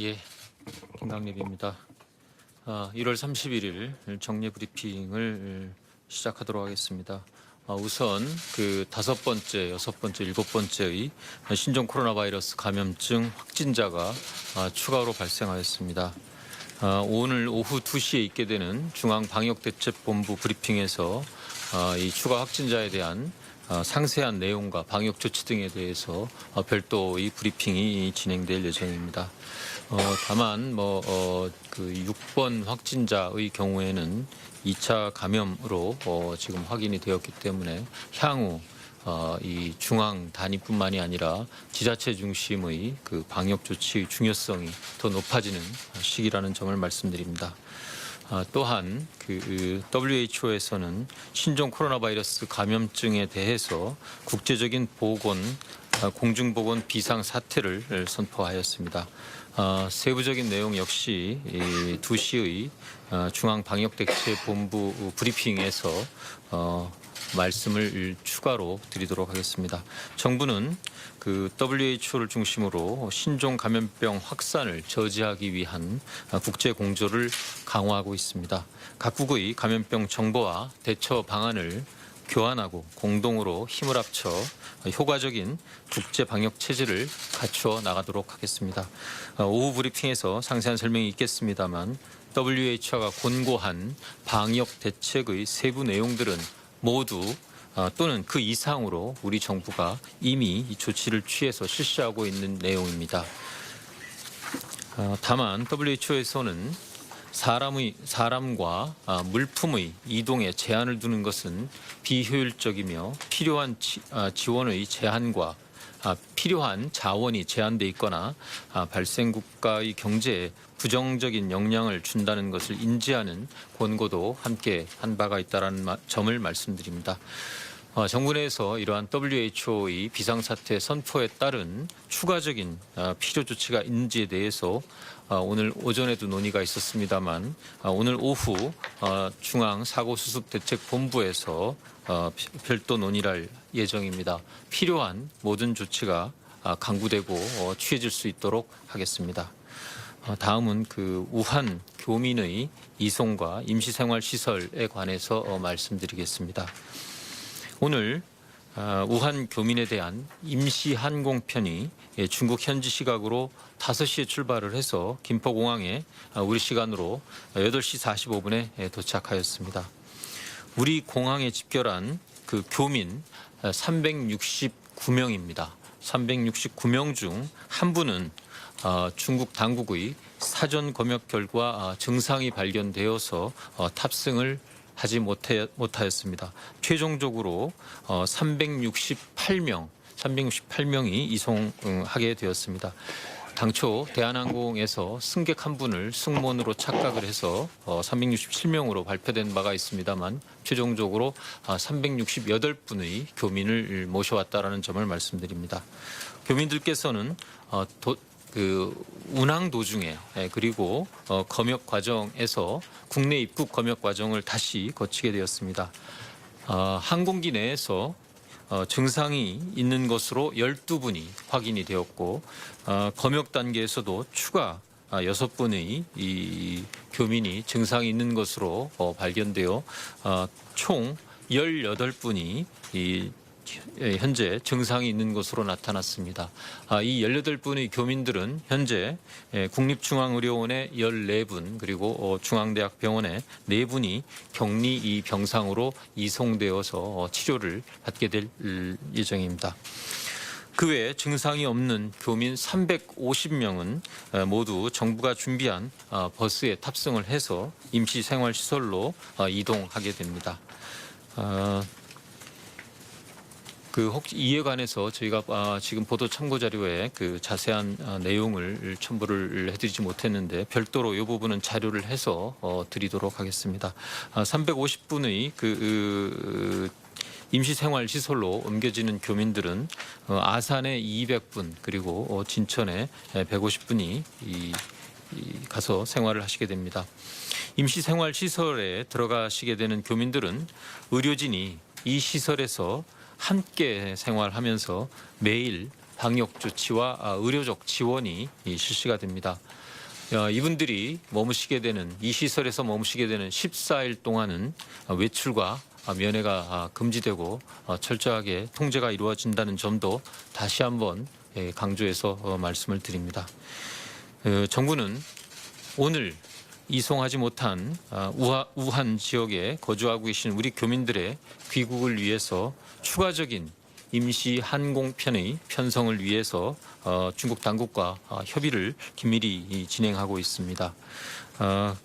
예, 김강립입니다. 아, 1월 31일 정례 브리핑을 시작하도록 하겠습니다. 아, 우선 그 다섯 번째, 여섯 번째, 일곱 번째의 신종 코로나 바이러스 감염증 확진자가 아, 추가로 발생하였습니다. 아, 오늘 오후 2시에 있게 되는 중앙방역대책본부 브리핑에서 아, 이 추가 확진자에 대한 아, 상세한 내용과 방역 조치 등에 대해서 어, 별도의 브리핑이 진행될 예정입니다. 어, 다만 뭐 어, 그 6번 확진자의 경우에는 2차 감염으로 어, 지금 확인이 되었기 때문에 향후 어, 이 중앙 단위뿐만이 아니라 지자체 중심의 그 방역 조치의 중요성이 더 높아지는 시기라는 점을 말씀드립니다. 아, 또한 그 WHO에서는 신종 코로나 바이러스 감염증에 대해서 국제적인 보건 아, 공중보건 비상 사태를 선포하였습니다. 아, 세부적인 내용 역시 이 2시의 아, 중앙방역대책본부 브리핑에서 어, 말씀을 추가로 드리도록 하겠습니다. 정부는 그 WHO를 중심으로 신종 감염병 확산을 저지하기 위한 국제 공조를 강화하고 있습니다. 각국의 감염병 정보와 대처 방안을 교환하고 공동으로 힘을 합쳐 효과적인 국제 방역 체제를 갖추어 나가도록 하겠습니다. 어, 오후 브리핑에서 상세한 설명이 있겠습니다만 WHO가 권고한 방역 대책의 세부 내용들은 모두 어, 또는 그 이상으로 우리 정부가 이미 이 조치를 취해서 실시하고 있는 내용입니다. 어, 다만 WHO에서는 사람의 사람과 아, 물품의 이동에 제한을 두는 것은 비효율적이며 필요한 지, 아, 지원의 제한과 아, 필요한 자원이 제한돼 있거나 아, 발생 국가의 경제에 부정적인 영향을 준다는 것을 인지하는 권고도 함께 한 바가 있다는 마- 점을 말씀드립니다. 어, 정부 내에서 이러한 WHO의 비상사태 선포에 따른 추가적인 어, 필요 조치가 있는지에 대해서 어, 오늘 오전에도 논의가 있었습니다만 어, 오늘 오후 어, 중앙 사고수습대책본부에서 어, 피- 별도 논의를 할 예정입니다. 필요한 모든 조치가 아, 강구되고 어, 취해질 수 있도록 하겠습니다. 어, 다음은 그 우한 교민의 이송과 임시생활시설에 관해서 어, 말씀드리겠습니다. 오늘 아, 우한 교민에 대한 임시 항공편이 예, 중국 현지 시각으로 5시에 출발을 해서 김포공항에 아, 우리 시간으로 8시 45분에 예, 도착하였습니다. 우리 공항에 집결한 그 교민 369명입니다. 369명 중 한 분은 어, 중국 당국의 사전 검역 결과 어, 증상이 발견되어서 어, 탑승을 하지 못해, 못하였습니다. 최종적으로 어, 368명, 368명이 이송하게 되었습니다. 당초 대한항공에서 승객 한 분을 승무원으로 착각을 해서 어, 367명으로 발표된 바가 있습니다만 최종적으로 아, 368분의 교민을 모셔왔다라는 점을 말씀드립니다. 교민들께서는 어, 도, 그 운항 도중에 예, 그리고 어, 검역 과정에서 국내 입국 검역 과정을 다시 거치게 되었습니다. 어, 항공기 내에서 어, 증상이 있는 것으로 12분이 확인이 되었고 어, 검역 단계에서도 추가 아, 여섯 분의 이 교민이 증상이 있는 것으로 어, 발견되어 어, 총 18분이 이 예, 현재 증상이 있는 것으로 나타났습니다. 아, 이 18분의 교민들은 현재 예, 국립중앙의료원에 14분 그리고 어, 중앙대학병원에 4분이 격리 이 병상으로 이송되어서 어, 치료를 받게 될 음, 예정입니다. 그 외에 증상이 없는 교민 350명은 모두 정부가 준비한 어, 버스에 탑승을 해서 임시생활시설로 어, 이동하게 됩니다. 어, 그 혹시 이에 관해서 저희가 아, 지금 보도 참고 자료에 그 자세한 아, 내용을 첨부를 해드리지 못했는데 별도로 이 부분은 자료를 해서 어, 드리도록 하겠습니다. 아, 350분의 그 으, 임시생활 시설로 옮겨지는 교민들은 어, 아산에 200분 그리고 어, 진천에 150분이 이, 이 가서 생활을 하시게 됩니다. 임시생활 시설에 들어가시게 되는 교민들은 의료진이 이 시설에서 함께 생활하면서 매일 방역 조치와 아, 의료적 지원이 이 실시가 됩니다. 어, 이분들이 머무시게 되는 이 시설에서 머무시게 되는 14일 동안은 어, 외출과 아, 면회가 아, 금지되고 어, 철저하게 통제가 이루어진다는 점도 다시 한번 예, 강조해서 어, 말씀을 드립니다. 어, 정부는 오늘 이송하지 못한 아, 우한 지역에 거주하고 계신 우리 교민들의 귀국을 위해서 추가적인 임시 항공편의 편성을 위해서 어, 중국 당국과 어, 협의를 긴밀히 이, 진행하고 있습니다. 어,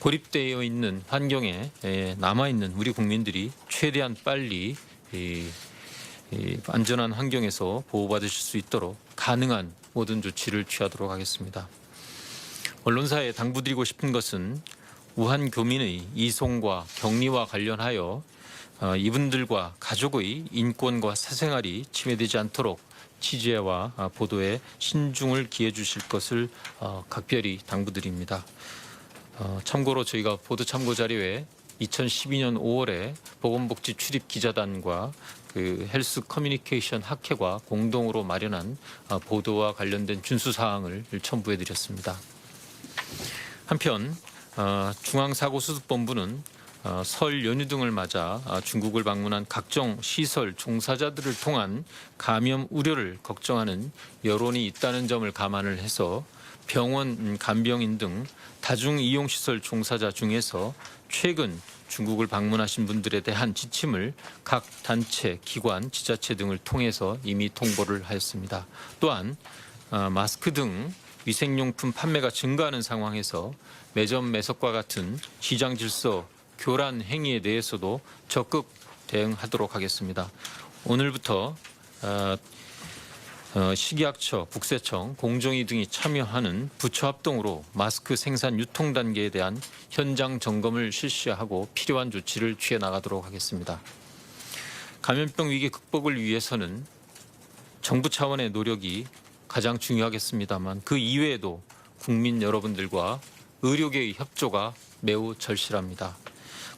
고립되어 있는 환경에 에, 남아 있는 우리 국민들이 최대한 빨리 이, 이 안전한 환경에서 보호받으실 수 있도록 가능한 모든 조치를 취하도록 하겠습니다. 언론사에 당부드리고 싶은 것은 우한 교민의 이송과 격리와 관련하여 어, 이분들과 가족의 인권과 사생활이 침해되지 않도록 취재와 아, 보도에 신중을 기해 주실 것을 어, 각별히 당부드립니다. 어, 참고로 저희가 보도 참고 자료에 2012년 5월에 보건복지 출입 기자단과 그 헬스 커뮤니케이션 학회가 공동으로 마련한 아, 보도와 관련된 준수 사항을 첨부해 드렸습니다. 한편 어, 중앙사고수습본부는 어, 설 연휴 등을 맞아 아, 중국을 방문한 각종 시설 종사자들을 통한 감염 우려를 걱정하는 여론이 있다는 점을 감안을 해서 병원 음, 간병인 등 다중 이용 시설 종사자 중에서 최근 중국을 방문하신 분들에 대한 지침을 각 단체, 기관, 지자체 등을 통해서 이미 통보를 하였습니다. 또한 어, 마스크 등 위생용품 판매가 증가하는 상황에서 매점 매석과 같은 시장 질서 교란 행위에 대해서도 적극 대응하도록 하겠습니다. 오늘부터 어, 어, 식약처, 국세청, 공정위 등이 참여하는 부처 합동으로 마스크 생산 유통 단계에 대한 현장 점검을 실시하고 필요한 조치를 취해 나가도록 하겠습니다. 감염병 위기 극복을 위해서는 정부 차원의 노력이 가장 중요하겠습니다만 그 이외에도 국민 여러분들과 의료계의 협조가 매우 절실합니다.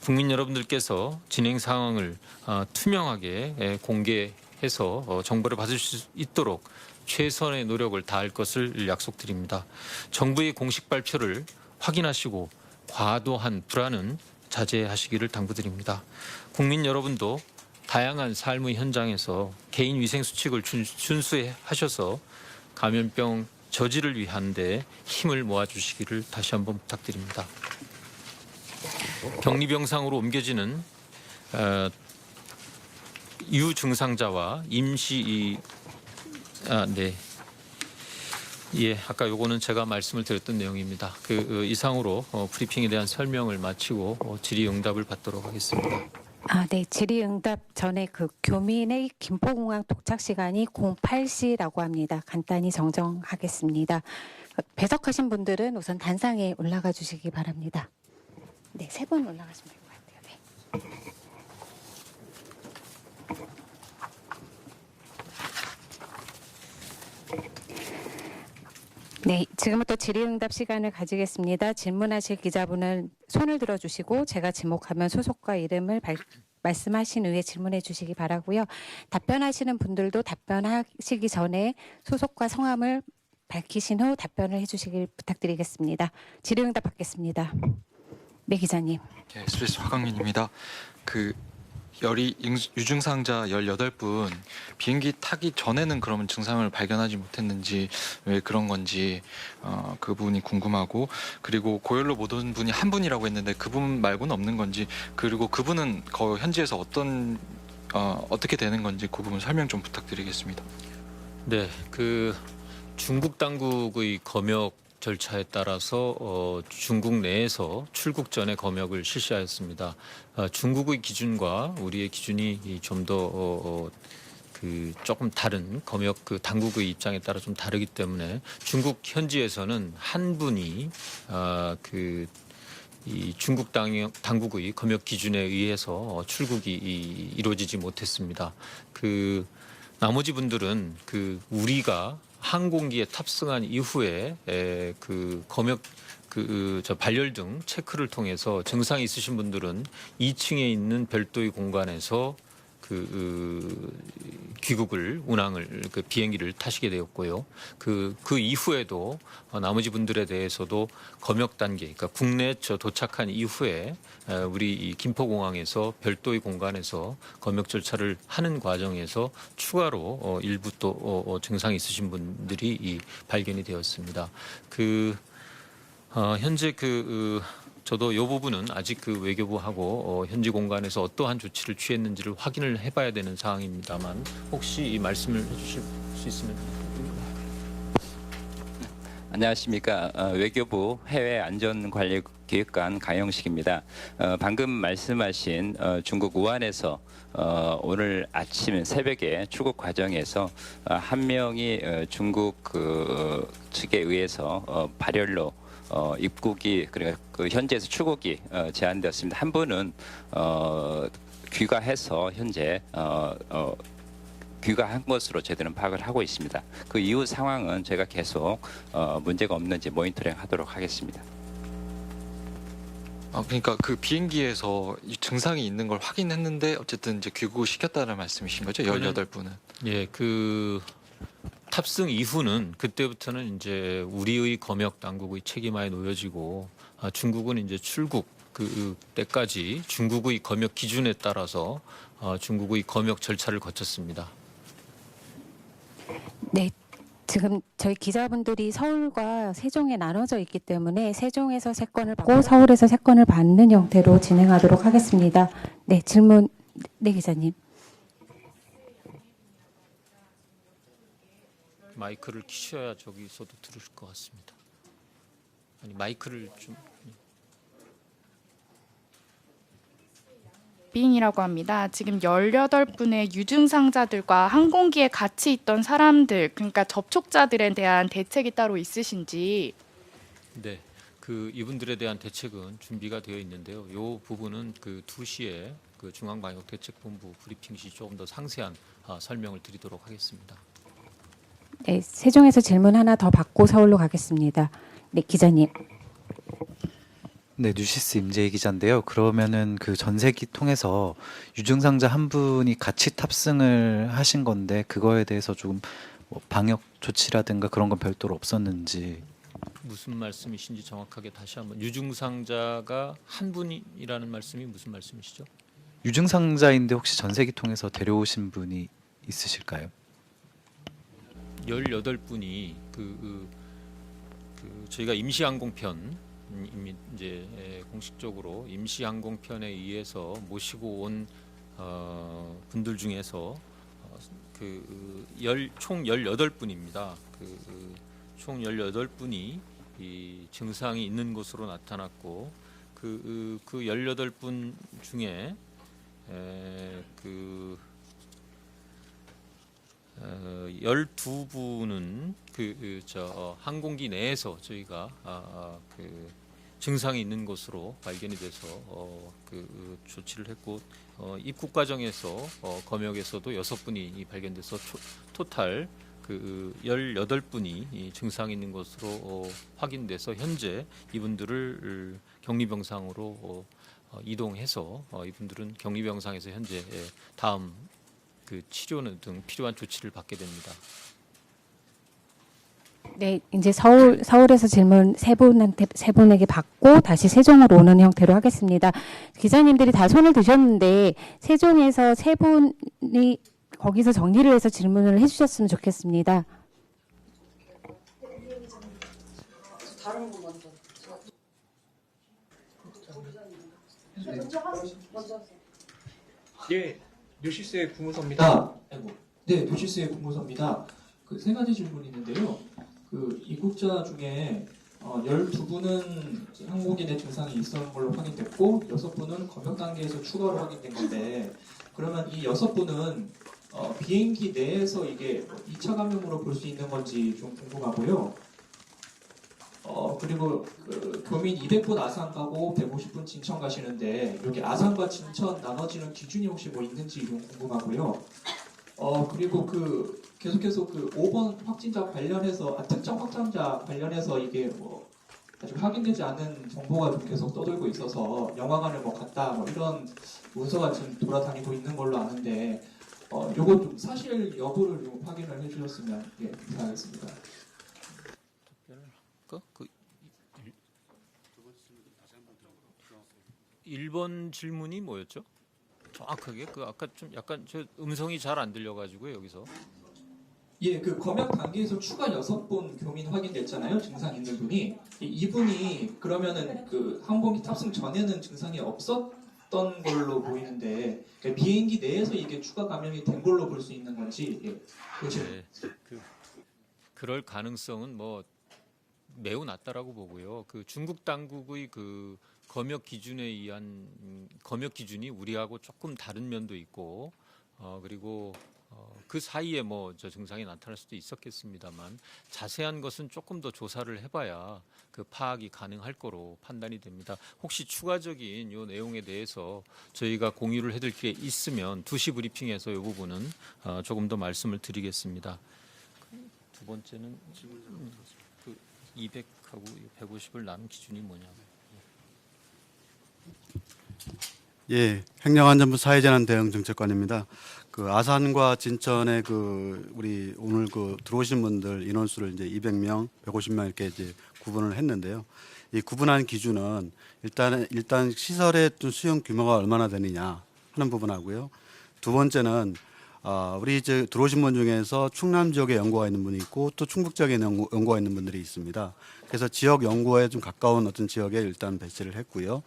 국민 여러분들께서 진행 상황을 어, 투명하게 에, 공개해서 어, 정보를 받을 수 있도록 최선의 노력을 다할 것을 약속드립니다. 정부의 공식 발표를 확인하시고 과도한 불안은 자제하시기를 당부드립니다. 국민 여러분도 다양한 삶의 현장에서 개인 위생 수칙을 준- 준수하셔서 감염병 저지를 위한데 힘을 모아주시기를 다시 한번 부탁드립니다. 격리병상으로 옮겨지는 어, 유증상자와 임시 이, 아, 네. 예, 아까 요거는 제가 말씀을 드렸던 내용입니다. 그 어, 이상으로 어, 브리핑에 대한 설명을 마치고 어, 질의응답을 받도록 하겠습니다. 아, 네. 질의응답 전에 그 교민의 김포공항 도착 시간이 08시라고 합니다. 간단히 정정하겠습니다. 배석하신 분들은 우선 단상에 올라가 주시기 바랍니다. 네, 세분 올라가시면 될 것 같아요. 네. 네, 지금부터 질의응답 시간을 가지겠습니다. 질문하실 기자분은 손을 들어주시고 제가 지목하면 소속과 이름을 발- 말씀하신 후에 질문해 주시기 바라고요. 답변하시는 분들도 답변하시기 전에 소속과 성함을 밝히신 후 답변을 해주시길 부탁드리겠습니다. 질의응답 받겠습니다. 네, 기자님. 네, SBS 화강민입니다. 그 열이 잉- 유증상자 18분 비행기 타기 전에는 그러면 증상을 발견하지 못했는지 왜 그런 건지 어, 그 부분이 궁금하고 그리고 고열로 못 온 분이 한 분이라고 했는데 그분 말고는 없는 건지 그리고 그분은 거 현지에서 어떤 어, 어떻게 되는 건지 그 부분 설명 좀 부탁드리겠습니다. 네, 그 중국 당국의 검역 절차에 따라서 어, 중국 내에서 출국 전에 검역을 실시하였습니다. 어, 중국의 기준과 우리의 기준이 좀더 어, 어, 그 조금 다른 검역 그 당국의 입장에 따라 좀 다르기 때문에 중국 현지에서는 한 분이 아, 그 이 중국 당, 당국의 검역 기준에 의해서 어, 출국이 이- 이루어지지 못했습니다. 그 나머지 분들은 그 우리가 항공기에 탑승한 이후에 에, 그 검역 그저 발열 등 체크를 통해서 증상이 있으신 분들은 2층에 있는 별도의 공간에서 그 어, 귀국을 운항을 그 비행기를 타시게 되었고요. 그 그 이후에도 어, 나머지 분들에 대해서도 검역 단계, 그러니까 국내 저 도착한 이후에 에, 우리 이 김포공항에서 별도의 공간에서 검역 절차를 하는 과정에서 추가로 어, 일부 또 어, 어, 증상이 있으신 분들이 이 발견이 되었습니다. 그 어, 현재 그 어, 저도 이 부분은 아직 그 외교부하고 어, 현지 공간에서 어떠한 조치를 취했는지를 확인을 해봐야 되는 사항입니다만 혹시 이 말씀을 해주실 수 있으면 안녕하십니까 어, 외교부 해외 안전관리기획관 강영식입니다. 어, 방금 말씀하신 어, 중국 우한에서 어, 오늘 아침 새벽에 출국 과정에서 어, 한 명이 어, 중국 그 어, 측에 의해서 어, 발열로 어, 입국이 그러니까 그 현지에서 출국이 어, 제한되었습니다. 한 분은 어, 귀가해서 현재 어, 어, 귀가한 것으로 저희들은 파악을 하고 있습니다. 그 이후 상황은 저희가 계속 어, 문제가 없는지 모니터링 하도록 하겠습니다. 아, 그러니까 그 비행기에서 이 증상이 있는 걸 확인했는데 어쨌든 이제 귀국을 시켰다는 말씀이신 거죠? 18분은. 예, 그 탑승 이후는 그때부터는 이제 우리의 검역 당국의 책임하에 놓여지고 아, 중국은 이제 출국 그 때까지 중국의 검역 기준에 따라서 어, 중국의 검역 절차를 거쳤습니다. 네. 지금 저희 기자분들이 서울과 세종에 나눠져 있기 때문에 세종에서 세 건을 받고 서울에서 세 건을 받는 형태로 진행하도록 하겠습니다. 네, 질문 네 기자님. 마이크를 키셔야 저기서도 들을 것 같습니다. 아니 마이크를 좀 빙이라고 합니다. 지금 18분의 유증상자들과 항공기에 같이 있던 사람들, 그러니까 접촉자들에 대한 대책이 따로 있으신지 네, 그 이분들에 대한 대책은 준비가 되어 있는데요. 이 부분은 그 2시에 그 중앙방역대책본부 브리핑 시 조금 더 상세한 아, 설명을 드리도록 하겠습니다. 네, 세종에서 질문 하나 더 받고 서울로 가겠습니다. 네, 기자님. 네, 뉴시스 임재희 기자인데요. 그러면은 그 전세기 통해서 유증상자 한 분이 같이 탑승을 하신 건데 그거에 대해서 조금 뭐 방역 조치라든가 그런 건 별도로 없었는지 무슨 말씀이신지 정확하게 다시 한번 유증상자가 한 분이라는 말씀이 무슨 말씀이시죠? 유증상자인데 혹시 전세기 통해서 데려오신 분이 있으실까요? 18분이 그, 그, 그 저희가 임시항공편 이제 에, 공식적으로 임시항공편에 의해서 모시고 온 어, 분들 중에서 어, 그총 18분입니다. 그총 18분이 이 증상이 있는 것으로 나타났고 그, 그 18분 중에 에, 그 어, 12분은 그 저 항공기 내에서 저희가 아, 아, 그 증상이 있는 것으로 발견이 돼서 어, 그 조치를 했고 어, 입국 과정에서 어, 검역에서도 여섯 분이 발견돼서 초, 토탈 그 18분이 이 증상이 있는 것으로 어, 확인돼서 현재 이분들을 격리 병상으로 어, 어, 이동해서 어, 이분들은 격리 병상에서 현재 예, 다음 그 치료는 등 필요한 조치를 받게 됩니다. 네, 이제 서울 서울에서 질문 세 분한테 세 분에게 받고 다시 세종으로 오는 형태로 하겠습니다. 기자님들이 다 손을 드셨는데 세종에서 세 분이 거기서 정리를 해서 질문을 해주셨으면 좋겠습니다. 예, 뉴시스의 구무서입니다. 네, 뉴시스의 구무서입니다. 그 세 가지 질문이 있는데요. 그 입국자 중에 어, 12분은 항공기내 증상이 있었는 걸로 확인됐고 6분은 검역 단계에서 추가로 확인된 건데 그러면 이 6분은 어, 비행기 내에서 이게 2차 감염으로 볼 수 있는 건지 좀 궁금하고요. 어, 그리고 그 교민 200분 아산 가고 150분 진천 가시는데 여기 아산과 진천 나눠지는 기준이 혹시 뭐 있는지 좀 궁금하고요. 어, 그리고 그 계속해서 그 5번 확진자 관련해서 아, 특정 확진자 관련해서 이게 뭐 아직 확인되지 않은 정보가 좀 계속 떠돌고 있어서 영화관을 뭐 갔다 뭐 이런 문서가 지금 돌아다니고 있는 걸로 아는데 어, 요거 좀 사실 여부를 좀 확인을 해주셨으면 예, 감사하겠습니다. 그, 그 1번 질문이 뭐였죠? 정확하게? 그 아까 좀 약간 저 음성이 잘 안 들려가지고요 여기서. 예, 그 검역 단계에서 추가 여섯 분 교민 확인됐잖아요. 증상 있는 분이. 이- 이분이 그러면은 그 항공기 탑승 전에는 증상이 없었던 걸로 보이는데 그 비행기 내에서 이게 추가 감염이 된 걸로 볼 수 있는 건지 예, 그 질- 네, 그, 그럴 가능성은 뭐 매우 낮다라고 보고요. 그 중국 당국의 그 검역 기준에 의한 음, 검역 기준이 우리하고 조금 다른 면도 있고 어 그리고 어, 그 사이에 뭐 저 증상이 나타날 수도 있었겠습니다만 자세한 것은 조금 더 조사를 해봐야 그 파악이 가능할 거로 판단이 됩니다. 혹시 추가적인 요 내용에 대해서 저희가 공유를 해드릴 게 있으면 2시 브리핑에서 이 부분은 어, 조금 더 말씀을 드리겠습니다. 두 번째는 음, 그 200하고 150을 나눈 기준이 뭐냐고. 예, 행정안전부 사회재난 대응 정책관입니다. 그 아산과 진천에 그 우리 오늘 그 들어오신 분들 인원수를 이제 200명, 150명 이렇게 이제 구분을 했는데요. 이 구분한 기준은 일단 일단 시설의 또 수용 규모가 얼마나 되느냐 하는 부분하고요. 두 번째는 아, 우리 이제 들어오신 분 중에서 충남 지역에 연구가 있는 분이 있고 또 충북 지역에 연구, 연구가 있는 분들이 있습니다. 그래서 지역 연구에 좀 가까운 어떤 지역에 일단 배치를 했고요.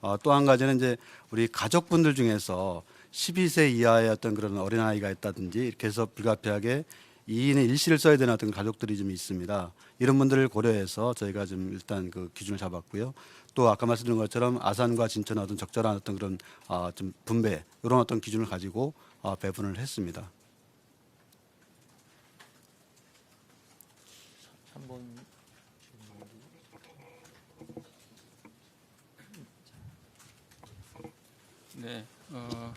어, 또 한 가지는 이제 우리 가족분들 중에서 12세 이하의 어떤 그런 어린아이가 있다든지 이렇게 해서 불가피하게 2인의 일시를 써야 되는 어떤 가족들이 좀 있습니다. 이런 분들을 고려해서 저희가 좀 일단 그 기준을 잡았고요. 또 아까 말씀드린 것처럼 아산과 진천의 어떤 적절한 어떤 그런 어, 좀 분배 이런 어떤 기준을 가지고 어, 배분을 했습니다. 3번 네, 어,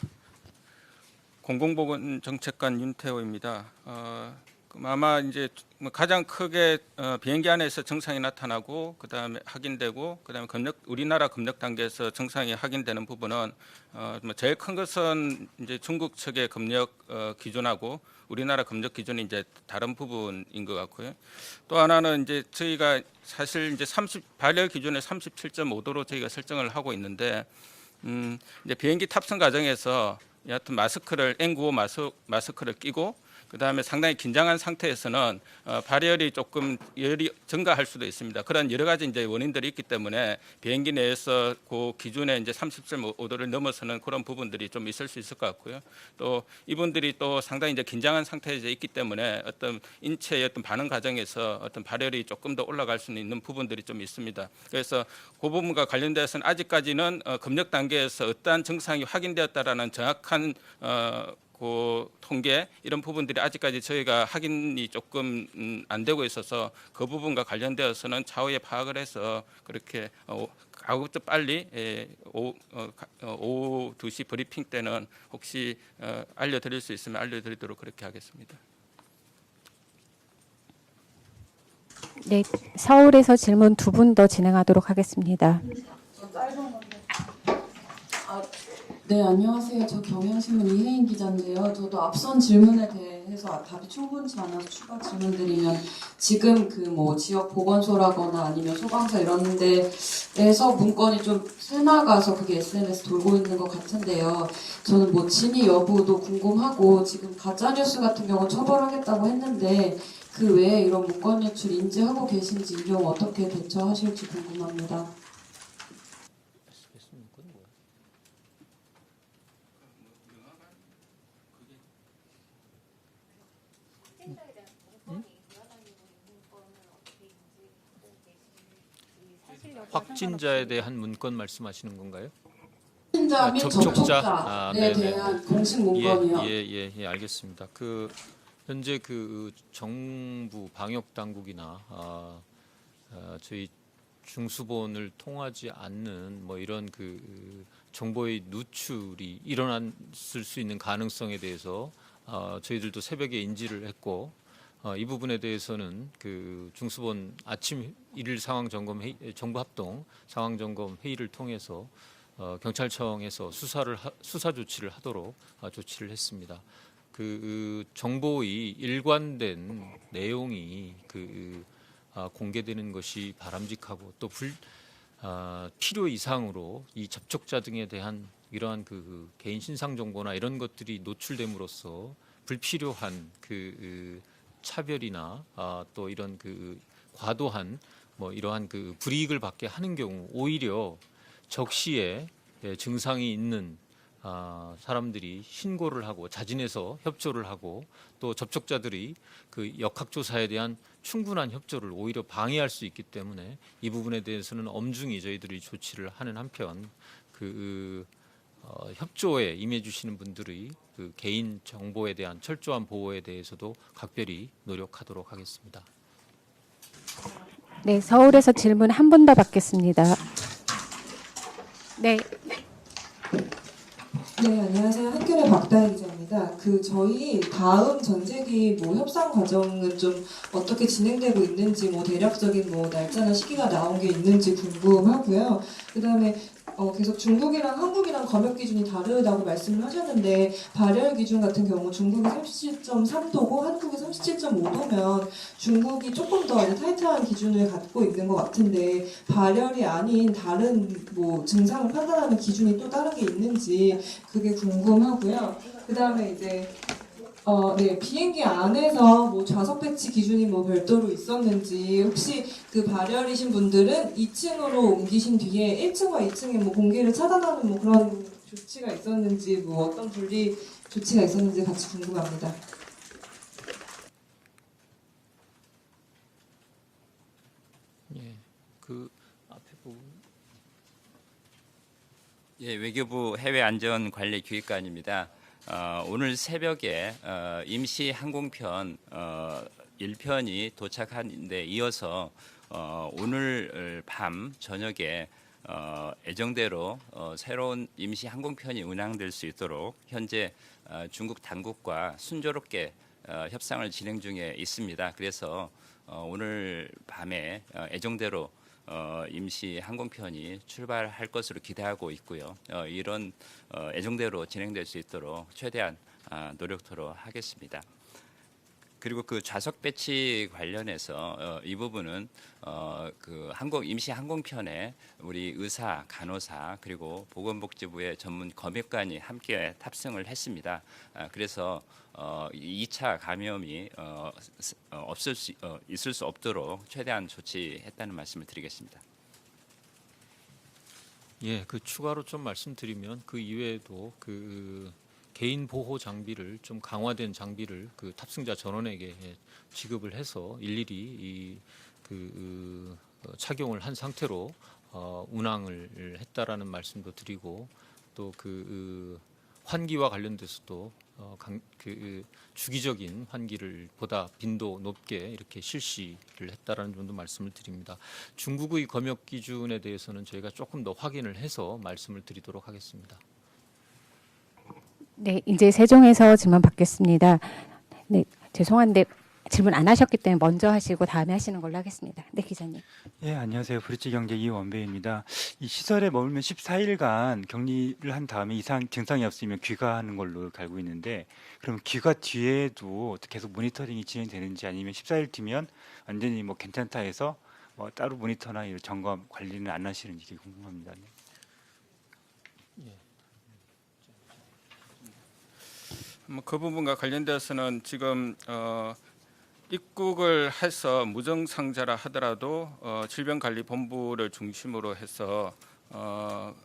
공공보건 정책관 윤태호입니다. 어, 아마 이제 뭐 가장 크게 어, 비행기 안에서 증상이 나타나고 그 다음에 확인되고 그 다음에 검역 우리나라 검역 단계에서 증상이 확인되는 부분은 어, 뭐 제일 큰 것은 이제 중국 측의 검역 어, 기준하고 우리나라 검역 기준이 이제 다른 부분인 것 같고요. 또 하나는 이제 저희가 사실 이제 30 발열 기준에 37.5도로 저희가 설정을 하고 있는데 음, 이제 비행기 탑승 과정에서 여하튼 마스크를 N95 마스, 마스크를 끼고 그 다음에 상당히 긴장한 상태에서는 어, 발열이 조금 열이 증가할 수도 있습니다. 그런 여러 가지 이제 원인들이 있기 때문에 비행기 내에서 그 기준에 이제 30.5도를 넘어서는 그런 부분들이 좀 있을 수 있을 것 같고요. 또 이분들이 또 상당히 이제 긴장한 상태에 있기 때문에 어떤 인체의 어떤 반응 과정에서 어떤 발열이 조금 더 올라갈 수 있는 부분들이 좀 있습니다. 그래서 그 부분과 관련돼서는 아직까지는 어, 검역 단계에서 어떠한 증상이 확인되었다라는 정확한 어, 그 통계 이런 부분들이 아직까지 저희가 확인이 조금 음, 안 되고 있어서 그 부분과 관련되어서는 차후에 파악을 해서 그렇게 어, 가급적 빨리 예, 오, 어, 가- 어, 오후 2시 브리핑 때는 혹시 어, 알려드릴 수 있으면 알려드리도록 그렇게 하겠습니다. 네, 서울에서 질문 두 분 더 진행하도록 하겠습니다. 네, 안녕하세요. 저 경향신문 이혜인 기자인데요. 저도 앞선 질문에 대해서 답이 충분치 않아서 추가 질문 드리면 지금 그 뭐 지역 보건소라거나 아니면 소방서 이런 데에서 문건이 좀 새나가서 그게 SNS 돌고 있는 것 같은데요. 저는 뭐 진위 여부도 궁금하고 지금 가짜뉴스 같은 경우 처벌하겠다고 했는데 그 외에 이런 문건 유출 인지하고 계신지 이 경우 어떻게 대처하실지 궁금합니다. 확진자에 대한 문건 말씀하시는 건가요? 확진자 아, 및 접촉자. 접촉자에 아, 네네. 대한 공식 문건이요. 예, 예, 예, 예, 알겠습니다. 그 현재 그 정부 방역 당국이나 아, 아, 저희 중수본을 통하지 않는 뭐 이런 그 정보의 누출이 일어났을 수 있는 가능성에 대해서 아, 저희들도 새벽에 인지를 했고 어, 이 부분에 대해서는 그 중수본 아침 일일 상황 점검 회의, 정부 합동 상황 점검 회의를 통해서 어, 경찰청에서 수사를 하- 수사 조치를 하도록 어, 조치를 했습니다. 그 정보의 일관된 내용이 그 아, 공개되는 것이 바람직하고 또 불, 아, 필요 이상으로 이 접촉자 등에 대한 이러한 그 개인 신상 정보나 이런 것들이 노출됨으로써 불필요한 그, 그 차별이나 아, 또 이런 그 과도한 뭐 이러한 그 불이익을 받게 하는 경우 오히려 적시에 예, 증상이 있는 아, 사람들이 신고를 하고 자진해서 협조를 하고 또 접촉자들이 그 역학조사에 대한 충분한 협조를 오히려 방해할 수 있기 때문에 이 부분에 대해서는 엄중히 저희들이 조치를 하는 한편 그 어, 협조에 임해주시는 분들의 그 개인 정보에 대한 철저한 보호에 대해서도 각별히 노력하도록 하겠습니다. 네, 서울에서 질문 한 분 더 받겠습니다. 네, 네, 안녕하세요. 한겨레 박다혜 기자입니다. 그 저희 다음 전세기 뭐 협상 과정은 좀 어떻게 진행되고 있는지 뭐 대략적인 뭐 날짜나 시기가 나온 게 있는지 궁금하고요. 그다음에 어, 계속 중국이랑 한국이랑 검역 기준이 다르다고 말씀을 하셨는데 발열 기준 같은 경우 중국이 37.3도고 한국이 37.5도면 중국이 조금 더 타이트한 기준을 갖고 있는 것 같은데 발열이 아닌 다른 뭐 증상을 판단하는 기준이 또 다른 게 있는지 그게 궁금하고요. 그 다음에 이제 어, 네, 비행기 안에서 뭐 좌석 배치 기준이 뭐 별도로 있었는지 혹시 그 발열이신 분들은 2층으로 옮기신 뒤에 1층과 2층에 뭐 공기를 차단하는 뭐 그런 조치가 있었는지 뭐 어떤 분리 조치가 있었는지 같이 궁금합니다. 예, 그 앞에 부분 예, 외교부 해외 안전 관리 기획관입니다. 어, 오늘 새벽에 어, 임시 항공편 어, 1편이 도착한 데 이어서 어, 오늘 밤 저녁에 어, 예정대로 어, 새로운 임시 항공편이 운항될 수 있도록 현재 어, 중국 당국과 순조롭게 어, 협상을 진행 중에 있습니다. 그래서 어, 오늘 밤에 어, 예정대로 어, 임시 항공편이 출발할 것으로 기대하고 있고요. 어, 이런 어, 예정대로 진행될 수 있도록 최대한 아, 노력토록 하겠습니다. 그리고 그 좌석 배치 관련해서 어, 이 부분은 어, 그 항공 임시 항공편에 우리 의사, 간호사 그리고 보건복지부의 전문 검역관이 함께 탑승을 했습니다. 아, 그래서 어, 2차 감염이 어, 스- 어, 없을 수 어, 있을 수 없도록 최대한 조치했다는 말씀을 드리겠습니다. 예, 그 추가로 좀 말씀드리면 그 이외에도 그 개인 보호 장비를 좀 강화된 장비를 그 탑승자 전원에게 지급을 해서 일일이 이그 착용을 한 상태로 어, 운항을 했다라는 말씀도 드리고 또그 환기와 관련돼서도 어, 강, 그 주기적인 환기를 보다 빈도 높게 이렇게 실시를 했다라는 정도 말씀을 드립니다. 중국의 검역 기준에 대해서는 저희가 조금 더 확인을 해서 말씀을 드리도록 하겠습니다. 네, 이제 세종에서 질문 받겠습니다. 네, 죄송한데 질문 안 하셨기 때문에 먼저 하시고 다음에 하시는 걸로 하겠습니다. 네, 기자님. 예, 안녕하세요. 브릿지 경제 이원배입니다. 이 시설에 머물면 14일간 격리를 한 다음에 이상 증상이 없으면 귀가하는 걸로 알고 있는데 그럼 귀가 뒤에도 계속 모니터링이 진행되는지 아니면 14일 뒤면 완전히 뭐 괜찮다 해서 뭐 따로 모니터나 이런 점검 관리는 안 하시는지 궁금합니다. 그 부분과 관련돼서는 지금 어, 입국을 해서 무증 상자라 하더라도 어, 질병관리본부를 중심으로 해서 어,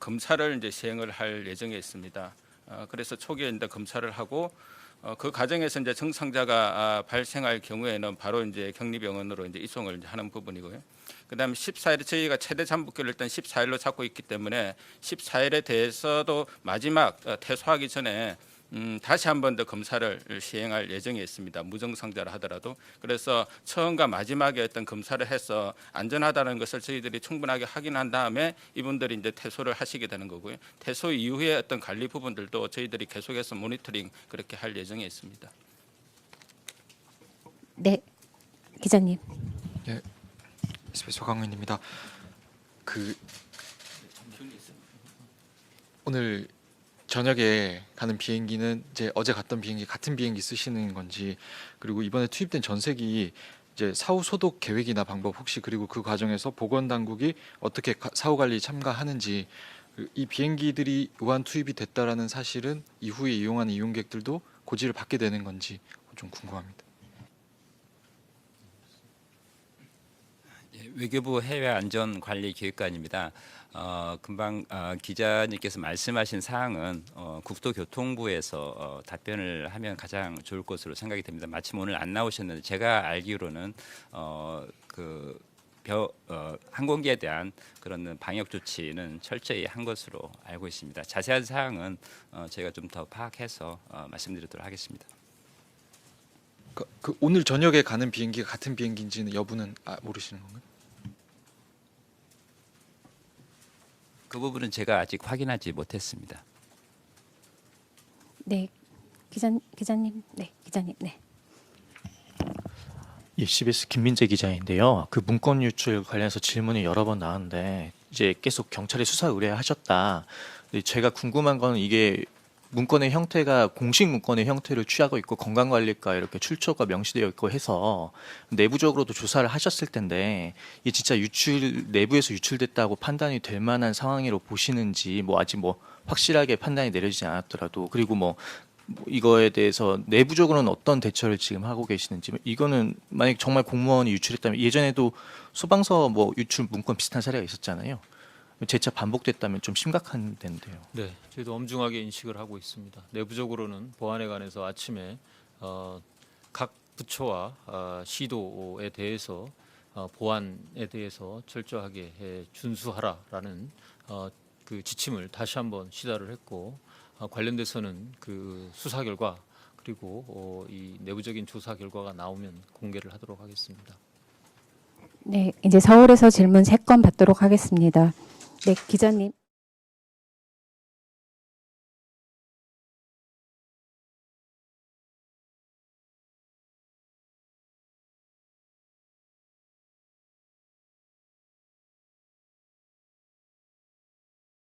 검사를 이제 시행을 할 예정에 있습니다. 어, 그래서 초기에 이제 검사를 하고 어, 그 과정에서 이제 증상자가 아, 발생할 경우에는 바로 이제 격리병원으로 이제 이송을 이제 하는 부분이고요. 그다음에 14일 저희가 최대 잠복기를 일단 14일로 잡고 있기 때문에 14일에 대해서도 마지막 어, 퇴소하기 전에 음, 다시 한 번 더 검사를 시행할 예정에 있습니다. 무증상자라 하더라도 그래서 처음과 마지막에 어떤 검사를 해서 안전하다는 것을 저희들이 충분하게 확인한 다음에 이분들이 이제 퇴소를 하시게 되는 거고요. 퇴소 이후에 어떤 관리 부분들도 저희들이 계속해서 모니터링 그렇게 할 예정에 있습니다. 네, 기자님. SBS 소강민입니다. 그 오늘 저녁에 가는 비행기는 이제 어제 갔던 비행기 같은 비행기 쓰시는 건지 그리고 이번에 투입된 전세기 이제 사후 소독 계획이나 방법 혹시 그리고 그 과정에서 보건 당국이 어떻게 가- 사후 관리 참가하는지 그리고 이 비행기들이 우한 투입이 됐다라는 사실은 이후에 이용하는 이용객들도 고지를 받게 되는 건지 좀 궁금합니다. 예, 외교부 해외안전관리기획관입니다. 어, 금방 어, 기자님께서 말씀하신 사항은 어, 국토교통부에서 어, 답변을 하면 가장 좋을 것으로 생각이 됩니다. 마침 오늘 안 나오셨는데 제가 알기로는 어, 그 벼, 어, 항공기에 대한 그런 방역 조치는 철저히 한 것으로 알고 있습니다. 자세한 사항은 어, 저희가 좀 더 파악해서 어, 말씀드리도록 하겠습니다. 그, 그 오늘 저녁에 가는 비행기가 같은 비행기인지는 여부는 아, 모르시는 건가요? 그 부분은 제가 아직 확인하지 못했습니다. 네, 기자 기자님. 네, 기자님. 네. 예, CBS 김민재 기자인데요. 그 문건 유출 관련해서 질문이 여러 번 나왔는데 이제 계속 경찰에 수사 의뢰하셨다. 근데 제가 궁금한 거는 이게 문건의 형태가 공식 문건의 형태를 취하고 있고 건강관리과 이렇게 출처가 명시되어 있고 해서 내부적으로도 조사를 하셨을 텐데 이게 진짜 유출 내부에서 유출됐다고 판단이 될 만한 상황으로 보시는지 뭐 아직 뭐 확실하게 판단이 내려지지 않았더라도 그리고 뭐뭐 이거에 대해서 내부적으로는 어떤 대처를 지금 하고 계시는지 이거는 만약 정말 공무원이 유출했다면 예전에도 소방서 뭐 유출 문건 비슷한 사례가 있었잖아요. 재차 반복됐다면 좀 심각한 데인데요. 네, 저희도 엄중하게 인식을 하고 있습니다. 내부적으로는 보안에 관해서 아침에 어, 각 부처와 어, 시도에 대해서 어, 보안에 대해서 철저하게 해 준수하라라는 어, 그 지침을 다시 한번 시사를 했고 어, 관련돼서는 그 수사 결과 그리고 어, 이 내부적인 조사 결과가 나오면 공개를 하도록 하겠습니다. 네, 이제 서울에서 질문 세 건 받도록 하겠습니다. 네, 기자님.